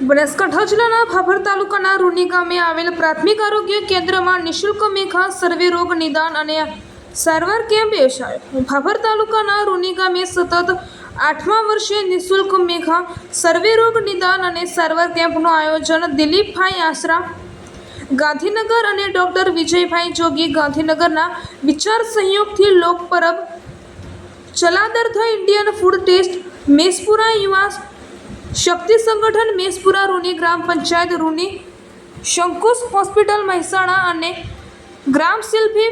બનાસકાંઠા જિલ્લાના ભાભર તાલુકાના રૂની ગામે આવેલ પ્રાથમિક આરોગ્ય કેન્દ્રમાં નિઃશુલ્ક મેઘા સર્વે રોગ નિદાન અને સારવાર કેમ્પ યોજાયો. ભાભર તાલુકાના રૂની ગામે સતત આઠમા વર્ષે નિઃશુલ્ક મેઘા સર્વે રોગ નિદાન અને સારવાર કેમ્પનું આયોજન દિલીપભાઈ આશરા, ગાંધીનગર અને ડૉક્ટર વિજયભાઈ જોગી ગાંધીનગરના વિચાર સંયોગથી લોકપરબ the Indian food taste, Mespura યુવા શક્તિ સંગઠન મેસપુરા રૂની ગ્રામ પંચાયત રૂની શંકુશ હોસ્પિટલ મહેસાણા અને ગ્રામ શિલ્પી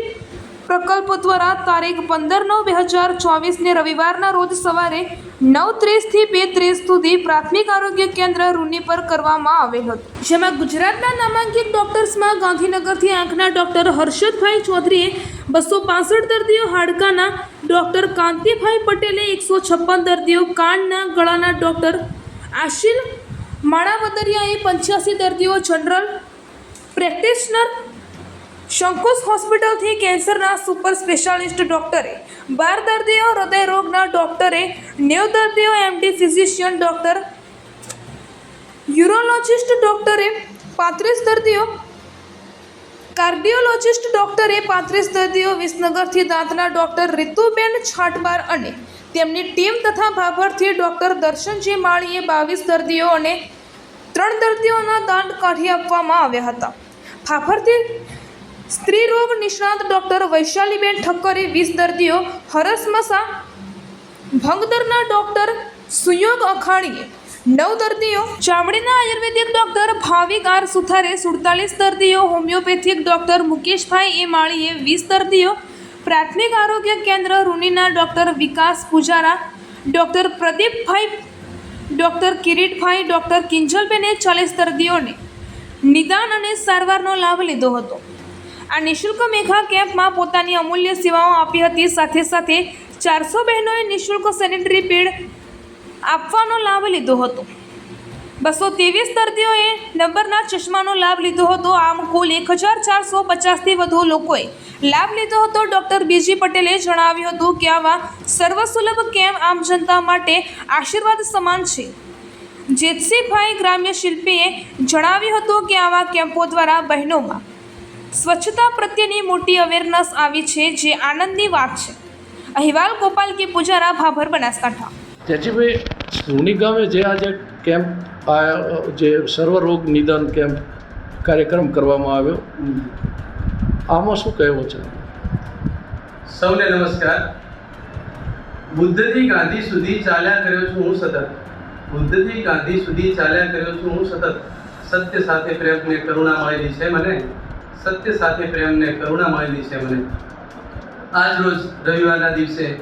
પ્રકલ્પ દ્વારા તારીખ પંદર નવ બે હજાર ચોવીસને રવિવારના રોજ સવારે નવ ત્રીસથી બે ત્રીસ સુધી પ્રાથમિક આરોગ્ય કેન્દ્ર રૂની પર કરવામાં આવેલ હતું. જેમાં ગુજરાતના નામાંકિત ડોક્ટર્સમાં ગાંધીનગરથી આંખના ડોક્ટર હર્ષદભાઈ ચૌધરીએ બસો પાસઠ દર્દીઓ હાડકાના ડોક્ટર કાંતિભાઈ પટેલે એકસો છપ્પન દર્દીઓ કાનના ગળાના ડોક્ટર આશિલ માણાવદરિયાએ પંચ્યાસી દર્દીઓ જનરલ પ્રેક્ટિશનર શંકુશ હોસ્પિટલથી કેન્સરના સુપર સ્પેશિયાલિસ્ટ ડૉક્ટરે. બાર દર્દીઓ હૃદય રોગના ડોક્ટરે, નેવ દર્દીઓ એમડી ફિઝિશિયન ડૉક્ટર, યુરોલોજિસ્ટ ડૉક્ટરે, પાંત્રીસ દર્દીઓ, કાર્ડિયોલોજિસ્ટ ડૉક્ટરે, પાંત્રીસ દર્દીઓ વિસનગરથી દાંતના ડૉક્ટર રીતુબેન છાટબાર અને તેમની ટીમ તથા ભાભરથી ડૉક્ટર દર્શનજી માળીએ બાવીસ દર્દીઓ અને ત્રણ દર્દીઓના દાંત કાઢી આપવામાં આવ્યા હતા. ફાફરથી સ્ત્રી રોગ નિષ્ણાત ડૉક્ટર વૈશાલીબેન ઠક્કરે વીસ દર્દીઓ, હરસમસા ભંગદરના ડૉક્ટર સુયોગ અખાણીએ નવ દર્દીઓ, ચામડીના આયુર્વેદિક ડૉક્ટર ભાવિક આર સુથારે સુડતાલીસ દર્દીઓ, હોમિયોપેથિક ડૉક્ટર મુકેશભાઈ એ માળીએ વીસ દર્દીઓ પ્રાથમિક આરોગ્ય કેન્દ્ર રૂનીના doctor Vikas Pujara, doctor Pradipbhai, doctor Kiritbhai, doctor કિંજલબેને ચાલીસ દર્દીઓને નિદાન અને સારવારનો લાભ લીધો હતો. આ નિઃશુલ્ક મેઘા કેમ્પમાં પોતાની અમૂલ્ય સેવાઓ આપી હતી. સાથે સાથે ચારસો બહેનોએ નિઃશુલ્ક સેનિટરી પેડ આપવાનો લાભ લીધો હતો. બસો ત્રેવીસ દર્દીઓએ નંબરના ચશ્માનો લાભ લીધો હતો. આમ કુલ એક હજાર ચારસો પચાસથી વધુ લોકોએ લાભ લીધો હતો. ડૉક્ટર બીજી પટેલે જણાવ્યું હતું કે આવા સર્વસુલભ કેમ્પ આમ જનતા માટે આશીર્વાદ સમાન છે. જેતસીભાઈ ગ્રામ્ય શિલ્પીએ જણાવ્યું હતું કે આવા કેમ્પો દ્વારા બહેનોમાં સ્વચ્છતા પ્રત્યેની મોટી અવેરનેસ આવી છે, જે આનંદની વાત છે. અહેવાલ ગોપાલ કે પૂજારા ભાભર બનાસકાંઠા. જેજીભાઈ રૂની ગામે જે આજે કેમ્પ, આ જે સર્વરોગ નિદાન કેમ્પ કાર્યક્રમ કરવામાં આવ્યો. આમાં શું કહેવું છે? સૌને નમસ્કાર. બુદ્ધથી ગાંધી સુધી ચાલ્યા કર્યો છું હું સતત. બુદ્ધથી ગાંધી સુધી ચાલ્યા કર્યો છું હું સતત. સત્ય સાથે પ્રેમને કરુણા મળેલી છે મને. સત્ય સાથે પ્રેમને કરુણા મળેલી છે મને. આજ રોજ રવિવારના દિવસે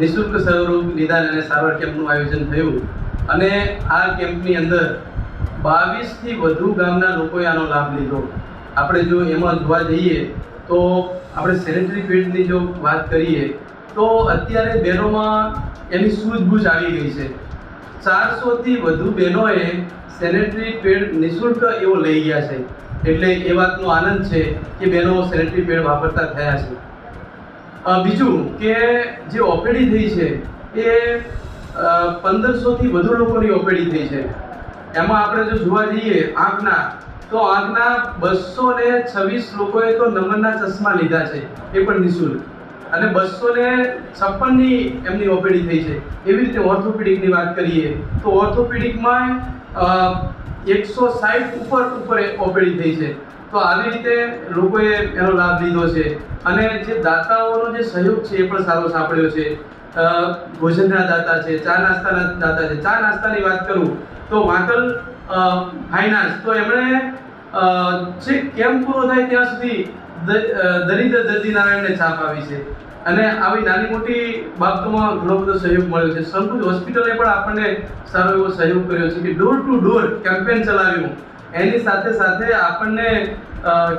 નિઃશુલ્ક સર્વરૂપ નિદાન અને સારવાર કેમ્પનું આયોજન થયું. અને આ કેમ્પની અંદર બાવીસથી વધુ ગામના લોકોએ આનો લાભ લીધો. આપણે જો એમાં જોવા જઈએ તો આપણે સેનેટરી પેડની જો વાત કરીએ તો અત્યારે બહેનોમાં એની સૂઝબૂઝ આવી ગઈ છે. ચારસોથી વધુ બહેનોએ સેનેટરી પેડ નિઃશુલ્ક એવો લઈ ગયા છે. એટલે એ વાતનો આનંદ છે કે બહેનો સેનેટરી પેડ વાપરતા થયા છે. બીજું કે જે ઓપીડી થઈ છે એ પંદરસોથી વધુ લોકોની ઓપીડી થઈ છે. એમાં આપણે જો જોવા જઈએ આંખના તો આંખના બસો ને છવ્વીસ લોકોએ તો નંબરના ચશ્મા લીધા છે, એ પણ નિઃશુલ્ક. અને બસો ને છપ્પનની એમની ઓપીડી થઈ છે. એવી રીતે ઓર્થોપેડિકની વાત કરીએ, તો ઓર્થોપેડિકમાં એકસો સાઠ ઉપર ઉપર ઓપીડી થઈ છે. તો આવી રીતે લોકોએ એનો લાભ લીધો છે. અને જે દાતાઓનો જે સહયોગ છે એ પણ સારો સાંપડ્યો છે. ભોજનના દાતા છે, ચા નાસ્તાના દાતા છે. ચા નાસ્તાની વાત કરું તો વાકલ ફાઇનાન્સ તો એમણે છે જે કેમ્પ પૂરો થાય ત્યાં સુધી દરિદ્ર દર્દીનારાયણને છાપ આવી છે. અને આવી નાની મોટી બાબતોમાં ઘણો બધો સહયોગ મળ્યો છે. સંકુજ હોસ્પિટલે પણ આપણને સારો એવો સહયોગ કર્યો છે કે ડોર ટુ ડોર કેમ્પેન ચલાવ્યું. એની સાથે સાથે આપણને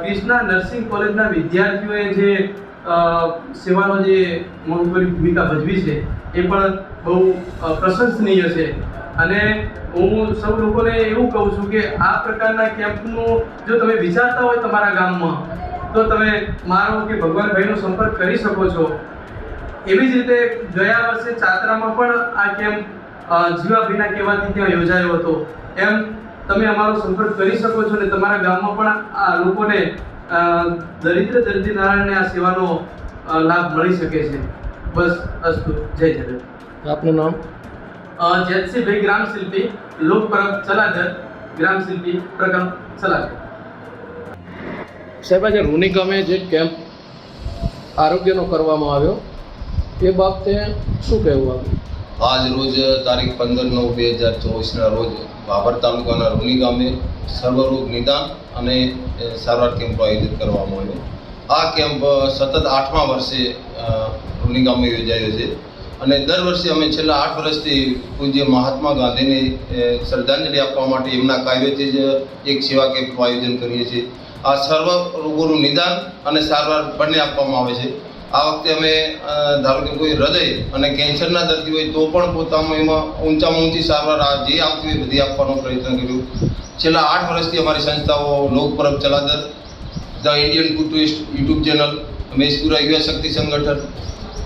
ક્રિષ્ના નર્સિંગ કોલેજના વિદ્યાર્થીઓએ જે સેવાનો જે મહત્વની ભૂમિકા ભજવી છે, એ પણ બહુ પ્રશંસનીય છે. અને હું સૌ લોકોને એવું કહું છું કે આ પ્રકારના કેમ્પનું જો તમે વિચારતા હોય તમારા ગામમાં, તો તમે મારો કે ભગવાનભાઈનો સંપર્ક કરી શકો છો. એવી જ રીતે ગયા વર્ષે ચાતરામાં પણ આ કેમ્પ જીવાભીના કહેવાથી ત્યાં યોજાયો હતો. એમ તમે અમારો સંપર્ક કરી શકો છો અને તમારા ગામમાં પણ આ લોકોને દરિદ્ર દર્દી નારાયણને આ સેવાનો લાભ મળી શકે છે. બસ અસ્તુ જય જગત આપનું નામ? જેતસીભાઈ ગ્રામ શિલ્પી લોક પરબ ચલાદર ગ્રામ શિલ્પી પ્રકરણ ચલાદર સાહેબ આજે રૂની જે કેમ્પ આરોગ્યનો કરવામાં આવ્યો એ બાબતે શું કહેવું આપનું આજ રોજ તારીખ પંદર નવ બે હજાર ચોવીસના રોજ બાબર તાલુકાના રૂની ગામે સર્વરોગ નિદાન અને સારવાર કેમ્પનું આયોજન કરવામાં આવ્યું. આ કેમ્પ સતત આઠમા વર્ષે રૂની ગામે યોજાયો છે. અને દર વર્ષે અમે છેલ્લા આઠ વર્ષથી પૂજ્ય મહાત્મા ગાંધીને શ્રદ્ધાંજલિ આપવા માટે એમના કાર્યોથી જ એક સેવા કેમ્પનું આયોજન કરીએ છીએ. આ સર્વ રોગોનું નિદાન અને સારવાર બંને આપવામાં આવે છે. આ વખતે અમે ધારો કે કોઈ હૃદય અને કેન્સરના દર્દી હોય તો પણ પોતામાં એમાં ઊંચામાં ઊંચી સારવાર જે આપતી હોય બધી આપવાનો પ્રયત્ન કર્યો. છેલ્લા આઠ વર્ષથી અમારી સંસ્થાઓ Lokparab Chaladar, the Indian tourist YouTube channel Meshpura Yuva Shakti Sangathan,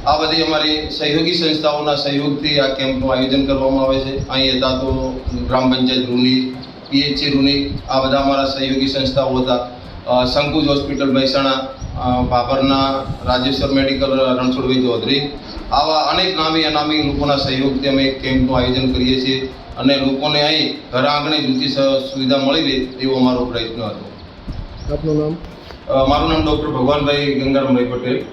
આ બધી અમારી સહયોગી સંસ્થાઓના સહયોગથી આ કેમ્પનું આયોજન કરવામાં આવે છે. અહીં હતા તો ગ્રામ પંચાયત રૂની પીએચસી રૂની આ બધા અમારા સહયોગી સંસ્થાઓ હતા. અ, સંકુજ હોસ્પિટલ મહેસાણા ભાભરના બાબરના રાજેશ્વર મેડિકલ રણછોડભાઈ ચૌધરી. આવા અનેક નામી અનામી લોકોના સહયોગથી અમે એક કેમ્પનું આયોજન કરીએ છીએ અને લોકોને અહીં ઘર આંગણે જૂતી સુવિધા મળી રહે એવો અમારો પ્રયત્ન હતો. આપનું નામ? મારું નામ ડૉક્ટર ભગવાનભાઈ ગંગારામભાઈ પટેલ.